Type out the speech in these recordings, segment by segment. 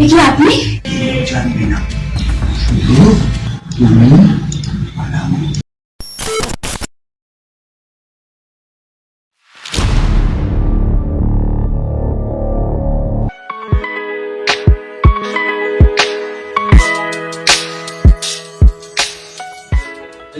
কি আপনি? জানবি না শুধু তুমি আর আমি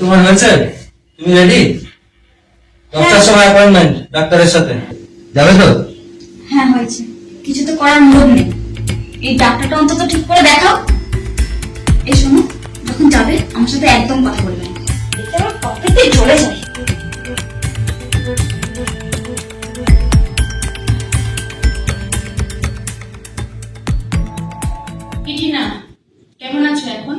তোমার হয়েছে তুমি রেডি দশটার সময় অ্যাপয়েন্টমেন্ট ডাক্তারের সাথে। যাবে তো? হ্যাঁ হয়েছে। কিছু তো করার মুরদ নেই। এই ডাক্তারটা অন্তত ঠিক করে দেখাও। এই শোনো যখন যাবে আমার সাথে একদম কথা বলবে চলে যায়। না কেমন আছো এখন?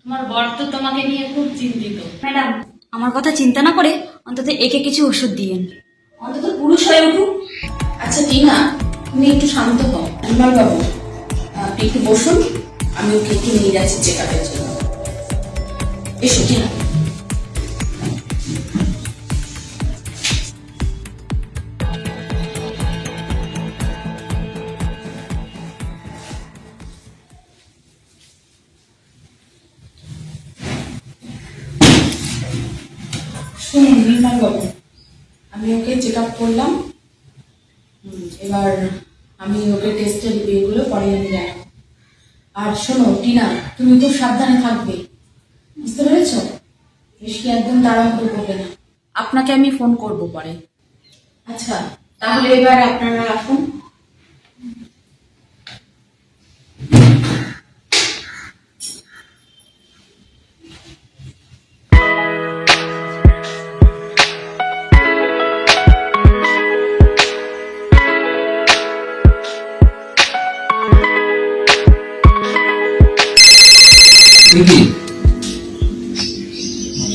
তোমার বর তো তোমাকে নিয়ে খুব চিন্তিত। ম্যাডাম আমার কথা চিন্তা না করে অন্তত একে কিছু ওষুধ দিয়েন। অন্তত পুরুষ হয়ে উঠুক। আচ্ছা টিনা তুমি একটু শান্ত হও। বাবু আপনি একটু বসুন, আমি ওকে একটু নিয়ে যাচ্ছি চেক আপের জন্য। এসো টিনা শুনুন বাবু আমি ওকে চেক আপ করলাম এবার আমি ওকে টেস্টের বইগুলো পরে আমি দেখাবো। আর শোনো টিনা তুমি তো সাবধানে থাকবে। বুঝতে পেরেছ? বেশি একদম তাড়াহুড়ো করবে না। আপনাকে আমি ফোন করব পরে। আচ্ছা তাহলে এবার আপনারা আসুন। কি?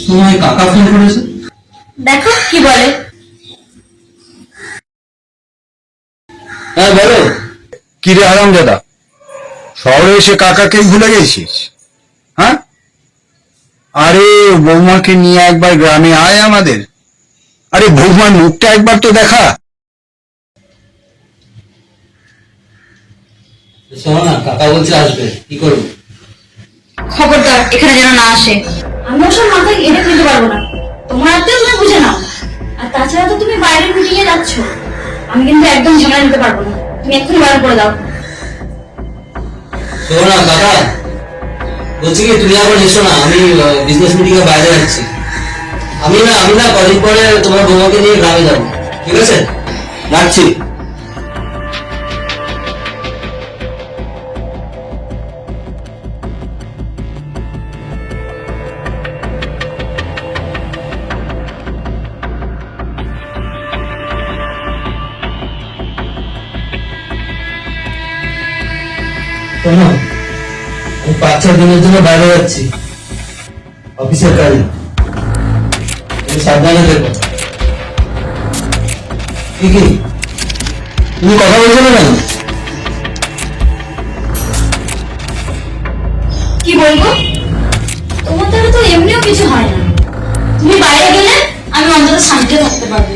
সময় কাকা ফোন করেছে? দেখো কি বলে? হ্যাঁ বলো। কিরে আরাম দাদা শহরে এসে কাকাকেই ভুলে গেছিস? হ্যাঁ? আরে বৌমাকে নিয়ে একবার গ্রামে আয় আমাদের। আরে বৌমার মুখটা একবার তো দেখা। শোনো না কাকা বলছে আসবে। কি করব? খবরদার এখানে যেন না আসে। আমি ওসব মাথায় এনে ফেলতে পারব না। তোমার হাতে তুমি বুঝে নাও। আর তাছাড়া তো তুমি বাইরের মিটিংয়ে যাচ্ছ। আমি কিন্তু একদম ঝামেলা নিতে পারব না। তুমি এক্ষুনি বার করে দাও। শোনো না কাকা বলছি কি তুমি এখন এসো না। আমি বিজনেস মিটিং এ বাইরে যাচ্ছি। আমি না আমি না কদিন পরে তোমার বৌমাকে নিয়ে গ্রামে যাব। ঠিক আছে? রাখছি। শোনো, আমি পাঁচ ছ দিনের জন্য বাইরে যাচ্ছি। অফিসের কাজে। সাবধানে দেখো কি কি? তুমি কথা বলছো না কেন? কি বলব? তোমার দ্বারা তো এমনিও কিছু হয় না। তুমি বাইরে গেলে আমি অন্তত শান্তিতে থাকতে পারব।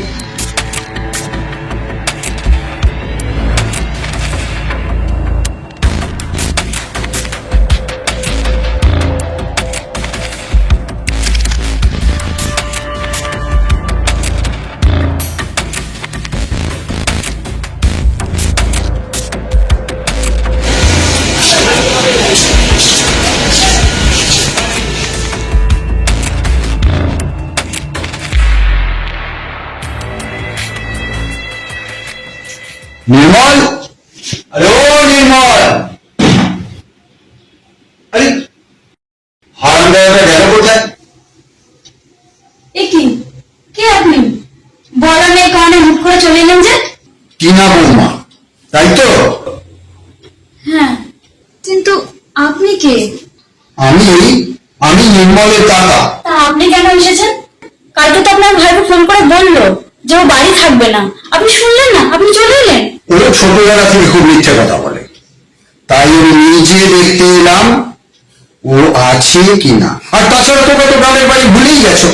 নির্মল? আরে ও নির্মল! আরে হারাম দাদাটা গেল কোথায়? এ কি কে আপনি? বলা নেই কারণে হুট করে চলে এলেন যে? কি না বৌমা? তাই তো? হ্যাঁ কিন্তু আপনি কে? আমি আমি নির্মলের কাকা। তা আপনি কেন এসেছেন? কালকে তো আপনার ভাইকে ফোন করে বলল যে ও বাড়ি থাকবে না। আপনি শুনলেন না? আপনি চলে এলেন? ও ছোটবেলা থেকে খুব মিথ্যে কথা বলে। তাই আমি নিজে দেখতে এলাম ও আছে কিনা। আর তাছাড়া তোকে তো গ্রামের বাড়ি ভুলেই গেছো।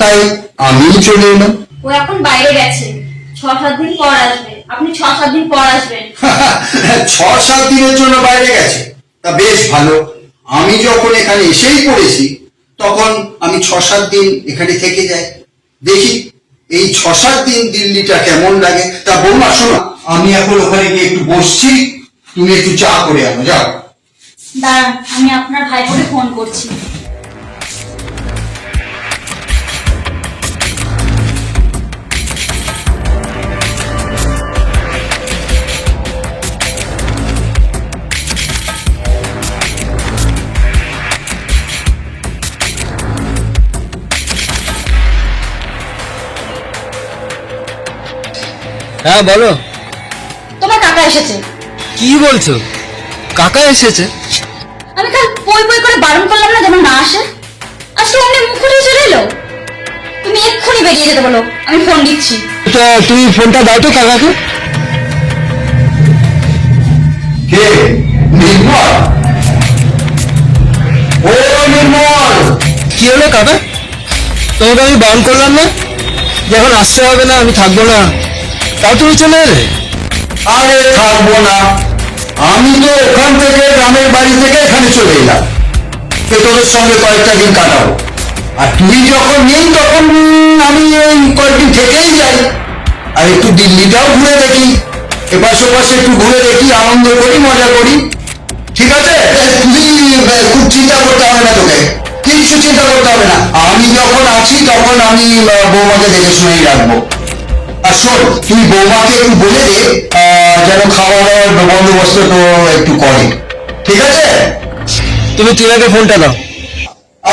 তাই আমি চলে এলাম। ও এখন বাইরে গেছে। ছ সাত দিন পর আসবে। আপনি ছ সাত দিন পর আসবেন। ছ সাত দিনের জন্য বাইরে গেছে। তা বেশ ভালো। আমি যখন এখানে এসেই পড়েছি তখন আমি ছ সাত দিন এখানে থেকে যাই। দেখি এই ছ সাত দিন দিল্লিটা কেমন লাগে? তা বৌমা, শোনো, আমি এখন ওখানে গিয়ে একটু বসছি, তুমি একটু চা করে আনো, যাও। দাঁড়ান, আমি আপনার ভাইপোকে ফোন করছি। হ্যাঁ বলো। তোমার কাকা এসেছে। কি বলছো? কাকা এসেছে? আমি কাল বই বই করে বারণ করলাম না যেন না আসে। আজকে অমনি মুখ চলে এলো। তুমি এক্ষুনি বেরিয়ে যেতে বলো আমি ফোন দিচ্ছি। তো তুমি ফোনটা দাও তো কাকাকে। কে? নির্মল? ও নির্মল! কি হলো কাকা? তোমাকে আমি বারণ করলাম না? যখন আসতে হবে না আমি থাকব না। তাও তুমি চলে এলে? আরে থাকব না। আমি তো ওখান থেকে গ্রামের বাড়ি থেকে এখানে চলে এলাম। তো তোদের সঙ্গে কয়েকটা দিন কাটাবো। আর তুই যখন নেই তখন আমি এই কয়েকদিন থেকেই যাই। আর একটু দিল্লিটাও ঘুরে দেখি। এপাশ ওপাশে একটু ঘুরে দেখি আনন্দ করি মজা করি। ঠিক আছে? তুই আহ, খুব চিন্তা করতে হবে না তোকে। কিচ্ছু চিন্তা করতে হবে না। আমি যখন আছি তখন আমি বৌমাকে দেখে শুনেই রাখব। আর শোন তুই বৌমাকে একটু বলে দে আহ, যেন খাওয়া দাওয়ার বন্দোবস্ত তো একটু করে। ঠিক আছে? তুমি টিনাকে ফোনটা দাও।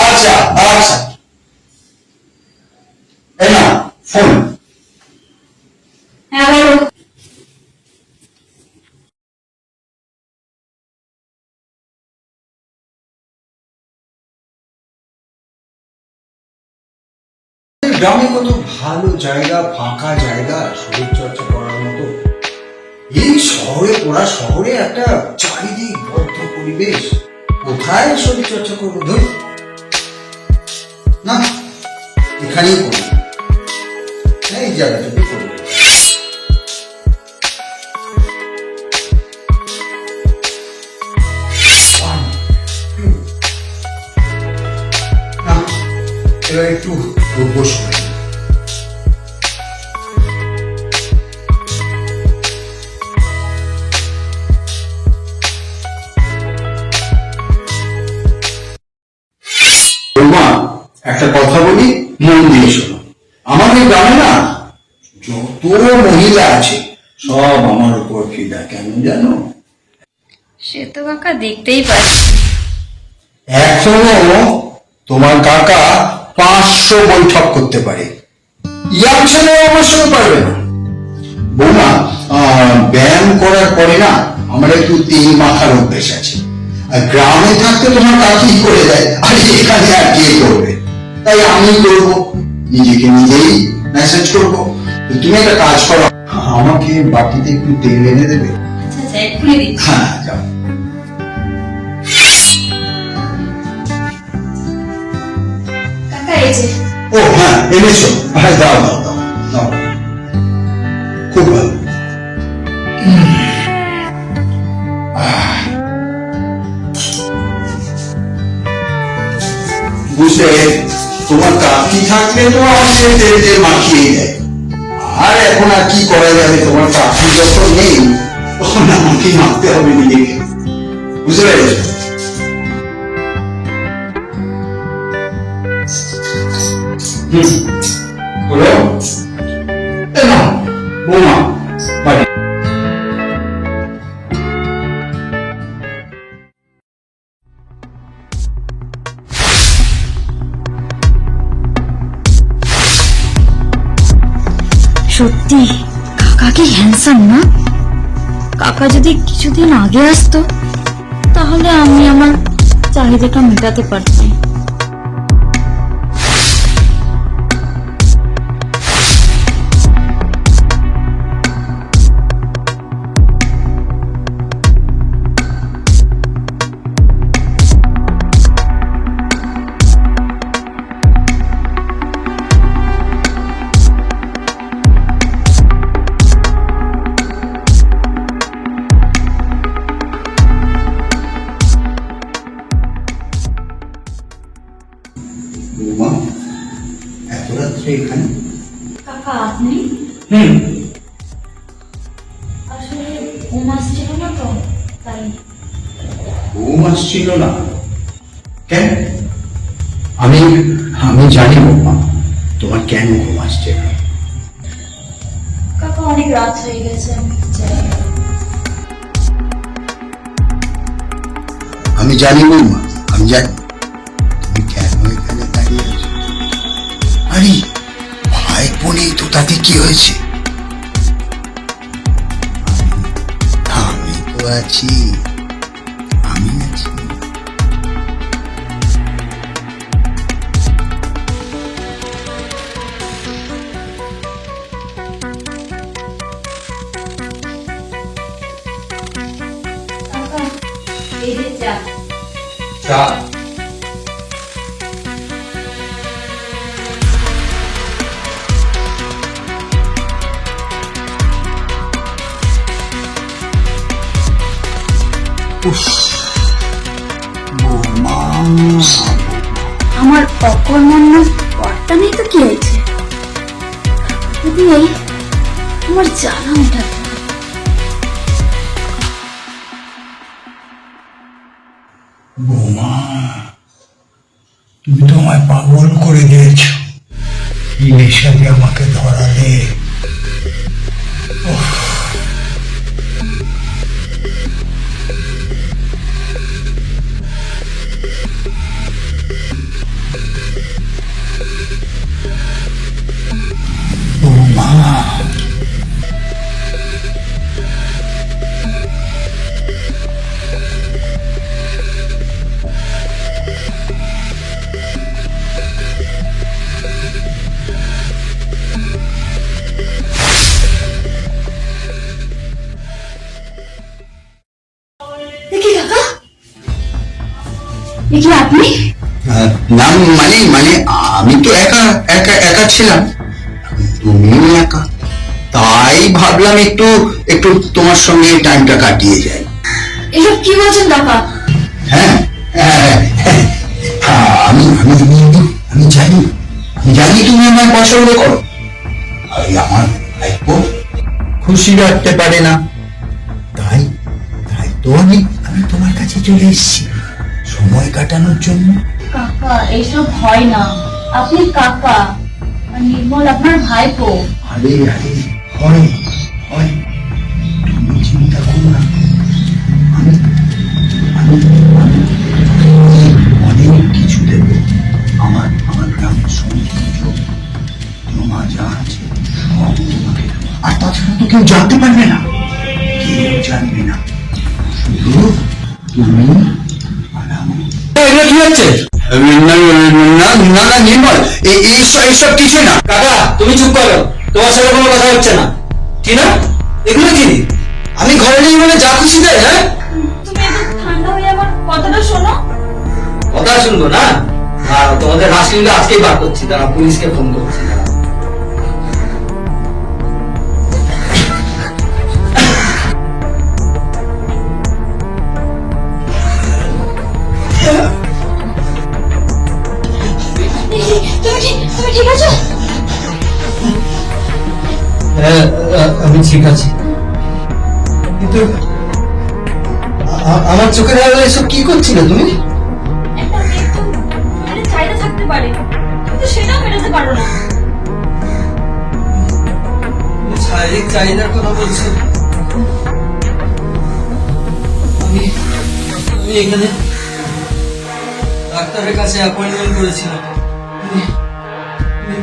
আচ্ছা আচ্ছা। এই না ফোন। গ্রামে কত ভালো জায়গা, ফাঁকা জায়গা, শরীর চর্চা করার মতো। এই শহরে ওরা শহরে একটা চারিদিক বদ্ধ পরিবেশ। কোথায় শরীর চর্চা করব ধর না, এখানেই করব। এই জায়গাটাতে করব। এবার একটু বস করে একটা কথা বলি মন দিয়ে শোনো। আমাদের গ্রামে না যত মহিলা আছে সব আমার উপর ফিদা। কেন জানো? সে তো কাকা দেখতেই পাচ্ছি। এখনও তোমার কাকা পাঁচশো বৈঠক করতে পারে। ইয়ার ছেলে অবশ্য পারবে না। বৌমা ব্যায়াম করার পরে না আমার একটু তেল মাখার অভ্যেস আছে। আর গ্রামে থাকতে তোমার কাকি করে দেয়? আর এখানে আর কে করবে? তাই আমি করব। নিজেকে নিজেই মেসেজ করব। তুমি একটা কাজ করো। আমাকে বাকিতে একটু তেল এনে দেবে? আচ্ছা আচ্ছা হ্যাঁ যাও। এই যে ও হ্যাঁ এনেছো হ্যাঁ দাও দাও দাও দাও খুব ভালো বুঝলে তোমার কাকি থাকলে তো আমাকে তেল তেল মাখিয়ে দেয় আর এখন আর কি করা যাবে তোমার কাকি যখন নেই তখন আমাকে মাখতে হবে নিজেকে বুঝতে পেরেছ হলো এ নাও বৌমা বাড়ি সত্যি, কাকা কি হ্যান্ডসাম না? কাকা যদি কিছুদিন আগে আসতো, তাহলে আমি আমার চাহিদাটা মেটাতে পারতাম। কেন ঘুম আসছে? না কাকা অনেক রাত হয়ে গেছে আমি জানি বৌমা আমি জানি। তুমি কেন এখানে দাঁড়িয়ে আছো? আরে ভাই বোনেই তো তাতে কি হয়েছে? আমি তো আছি। এই যে চা চা আমার অকর্মণ্য পরটা নেই তো কি হয়েছে? এই আমার জ্বালা মেটাতে বৌমা তুমি তো আমায় পাগল করে দিয়েছ। নেশাকে আমাকে ধরালে? আপনি? না মানে মানে আমি তো একা একা একা ছিলাম। তুমিও একা। তাই ভাবলাম একটু একটু তোমার সঙ্গে টাইমটা কাটিয়ে যাই। এসব কি বলছেন কাকা হ্যাঁ হ্যাঁ, হ্যাঁ, হ্যাঁ, আমি আমি আমি- আমি জানি। আমি জানি তুমি আমায় পছন্দ করো। আর আমার ভাইপো খুশি রাখতে পারে না। তাই তাই তো আমি আমি তোমার কাছে চলে এসেছি। সময় কাটানোর জন্য? কাকা এসব হয় না। আপনি কাকা আর নির্মল আপনার ভাইপো। আরে আরে হয় হয়। তুমি চিন্তা করো না। আমি আমি অনেক কিছু দেব। আমার আমার গ্রামের সৌন্দর্য জমা যা আছে তোমাকে আর তাছাড়া তো কেউ জানতে পারবে না। কেউ জানবে না। শুধু তুমি হচ্ছে না না না না নির্মল এইসব এইসব কিছু না। কাকা তুমি চুপ করো। তোমার সাথে কোনো কথা হচ্ছে না। কি না? এগুলো কি? আমি ঘরে নেই বলে যা খুশি দেয় হ্যাঁ? তুমি একটু ঠান্ডা হয়ে আমার কথাটা শোনো। কথা শুনব না? আর তোমাদের রাসলীলা আজকেই বার করছি তারা পুলিশকে ফোন করছি আমি ঠিক আছি। কিন্তু আমার চোখের আগে এসব কি করছিলে তুমি? একটা মেয়ে তো মেরে চাইতে থাকতে পারে কিন্তু সেটাও মেটাতে পারো না। শারীরিক চাহিদার কথা বলছো। আমি আমি এখানে ডাক্তারের কাছে অ্যাপয়েন্টমেন্ট করেছিলাম।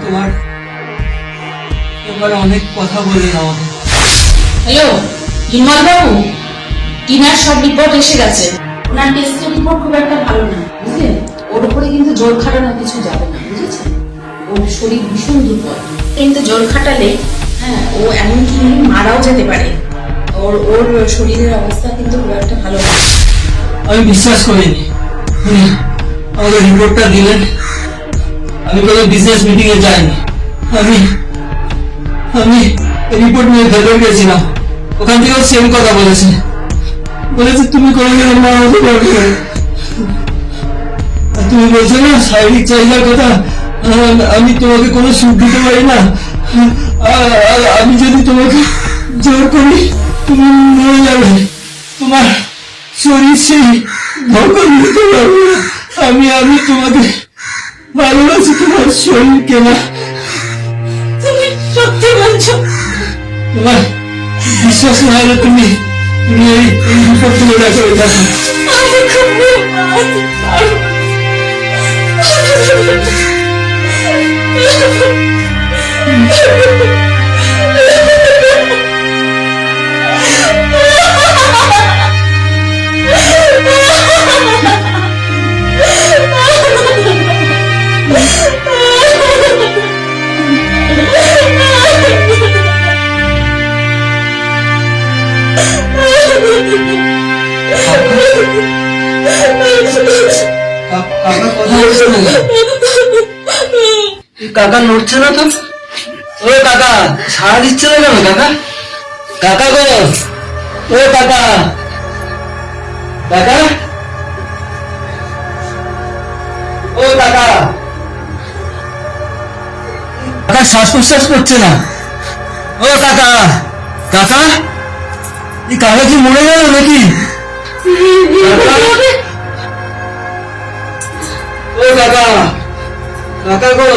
তোমার ব্যাপারে অনেক কথা বললেন আমাকে। হ্যালো হিমাল বাবু টিনার সব রিপোর্ট এসে গেছে। ওনার টেস্টের রিপোর্ট খুব একটা ভালো না বুঝলেন ওর উপরে কিন্তু জোর খাটানো কিছু যাবে না বুঝেছেন ওর শরীর ভীষণ দুর্বল। কিন্তু জোর খাটালে হ্যাঁ ও এমনকি মারাও যেতে পারে। ওর ওর শরীরের অবস্থা কিন্তু খুব একটা ভালো না। আমি বিশ্বাস করিনি। আমাকে রিপোর্টটা দিলেন। আমি কোনো বিজনেস মিটিং এ যাইনি। আমি আমি রিপোর্ট নিয়ে ভেতরে গেছিলাম ওখান থেকেও সেম কথা বলেছে। বলেছে, তুমি কোনোদিন আমার না। আর তুমি বলছো না, শারীরিক চাহিদার কথা আমি তোমাকে কোনো সুখ দিতে পারি না। আ- আ- আমি যদি তোমাকে জোর করি, তুমি মরে যাবে। তোমার শরীর সেই ধোকা নিতে পারবে আমি আমি তোমাকে ভালোবাসি, তোমার শরীরকে না। তুমি সত্যি বলছো? তোমার বিশ্বাস না হলে তুমি তুমি এই এই রিপোর্টগুলো দেখো এটা আমি খুব বিপদ। কাকা নড়ছে না তো? ও কাকা সারা দিচ্ছে না কেন কাকা? কাকা গো, ও কাকা। কাকা? ও কাকা। কাকা শ্বাস প্রশ্বাস করছে না। ও কাকা কাকা? এই কাকা কি মরে গেল নাকি? ও কাকা কাকা গো।